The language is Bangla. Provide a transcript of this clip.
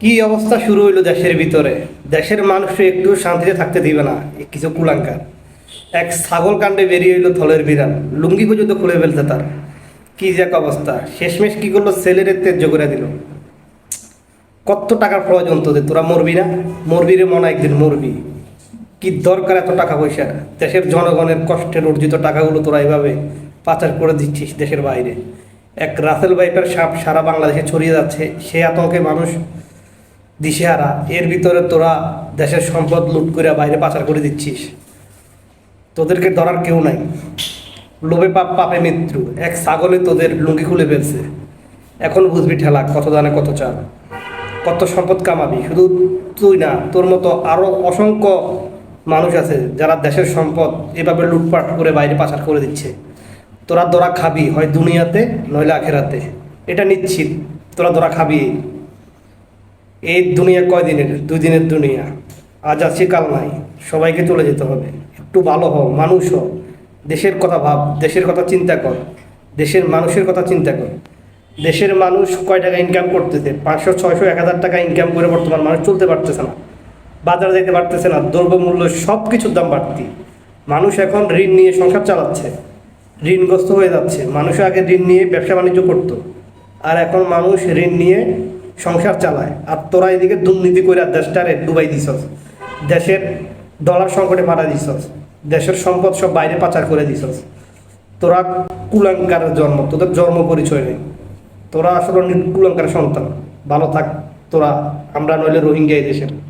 কি অবস্থা শুরু হইল দেশের ভিতরে? দেশের মানুষ একটু শান্তিতে থাকতে দিবে না। কিছু কুলাঙ্কার। এক ছাগল কাণ্ডে বেরিয়ে হইল থলের বিড়াল। লুঙ্গি পর্যন্ত খুলে ফেলছে তার। কি যে এক অবস্থা। শেষমেশ কি করল? ছেলের তেজ্য করে দিল। কত টাকার প্রয়োজন তোদের? তোরা মরবি না? মরবি রে মনে একদিন মরবি। কি দরকার এত টাকা পয়সা দেশের জনগণের কষ্টের অর্জিত টাকাগুলো তোরা এভাবে পাচার করে দিচ্ছিস দেশের বাইরে। এক রাসেল বাইপের সাপ সারা বাংলাদেশে ছড়িয়ে যাচ্ছে। সে আতঙ্কে মানুষ দিশেহারা, এর ভিতরে তোরা দেশের সম্পদ লুট করে বাইরে পাচার করে দিচ্ছিস। তোদেরকে ধরার কেউ নাই। লোভে পাপ, পাপে মৃত্যু। এক ছাগলে তোদের লুঙ্গি খুলে ফেলছে। এখন বুঝবি ঠেলা, কত দানে কত চাল। কত সম্পদ কামাবি। শুধু তুই না, তোর মতো আরও অসংখ্য মানুষ আছে যারা দেশের সম্পদ এভাবে লুটপাট করে বাইরে পাচার করে দিচ্ছে। তোরা দোরা খাবি হয় দুনিয়াতে, নইলে আখেরাতে। এটা নিশ্চিত। তোরা দোরা খাবি। এই দুনিয়া কয় দিনের দুই দিনের দুনিয়া। আজ আছে কাল নাই। সবাইকে চলে যেতে হবে। একটু ভালো হও, মানুষ হও। দেশের কথা ভাব, দেশের কথা চিন্তা কর। দেশের মানুষের কথা চিন্তা কর। দেশের মানুষ কয় টাকা ইনকাম করতেছে? পাঁচশো, ছয়শো, এক হাজার টাকা ইনকাম করে বর্তমান মানুষ চলতে পারতেছে না। বাজারে যেতে পারতেছে না। দ্রব্যমূল্য সব কিছুর দাম বাড়তি। মানুষ এখন ঋণ নিয়ে সংসার চালাচ্ছে। ঋণগ্রস্ত হয়ে যাচ্ছে। মানুষ আগে ঋণ নিয়ে ব্যবসা বাণিজ্য করতো। আর এখন মানুষ ঋণ নিয়ে সংসার চালায়। আর তোরা এদিকে দুর্নীতি করে দেশটারে ডুবাই দিছস। দেশের ডলার সংকটে মারা দিছস। দেশের সম্পদ সব বাইরে পাচার করে দিছস। তোরা কুলাঙ্কারের জন্ম, তোদের জন্ম পরিচয় নেই। তোরা আসলে কুলাঙ্কার সন্তান। ভালো থাক, তোরা, আমরা নইলে রোহিঙ্গা এই দেশের।